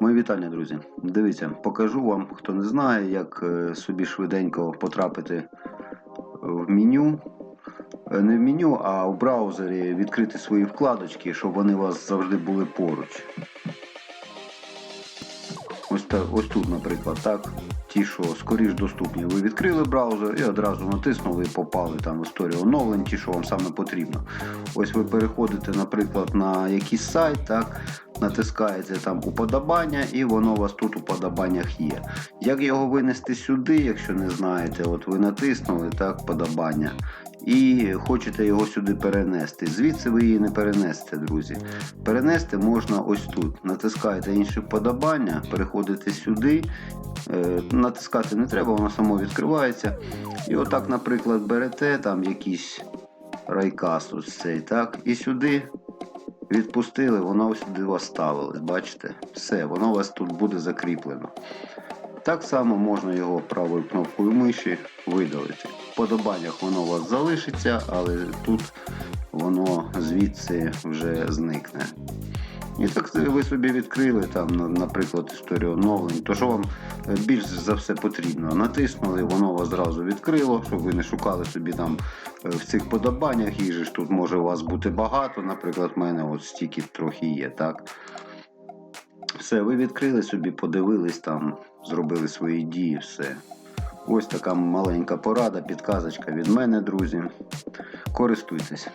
Мої вітання, друзі. Дивіться, покажу вам, хто не знає, як е, собі швиденько потрапити в меню. Е, Не в меню, а в браузері відкрити свої вкладочки, щоб вони у вас завжди були поруч. Ось, та, ось тут, наприклад, так. Ті, що скоріш доступні. Ви відкрили браузер і одразу натиснули і попали там в історію оновлень, ті, що вам саме потрібно. Ось ви переходите, наприклад, на якийсь сайт, так, натискаєте там уподобання, і воно у вас тут у подобаннях є. Як його винести сюди, якщо не знаєте, от ви натиснули так, подобання. І хочете його сюди перенести. Звідси ви її не перенесете, друзі. Перенести можна ось тут. Натискаєте інші вподобання, переходите сюди. Е, натискати не треба, воно само відкривається. І отак, наприклад, берете там якийсь райкас ось цей, так, і сюди відпустили, воно ось сюди ставили. Бачите? Все, воно у вас тут буде закріплено. Так само можна його правою кнопкою миші видалити. В подобаннях воно у вас залишиться, але тут воно звідси вже зникне. І так ви собі відкрили там, наприклад, історію оновлень. То що вам е, більш за все потрібно? Натиснули, воно вас зразу відкрило, щоб ви не шукали собі там е, в цих подобаннях. Їх же ж тут може у вас бути багато. Наприклад, в мене от стільки трохи є, так? Все, ви відкрили собі, подивились там, зробили свої дії, все. Ось така маленька порада, підказочка від мене, друзі. Користуйтесь.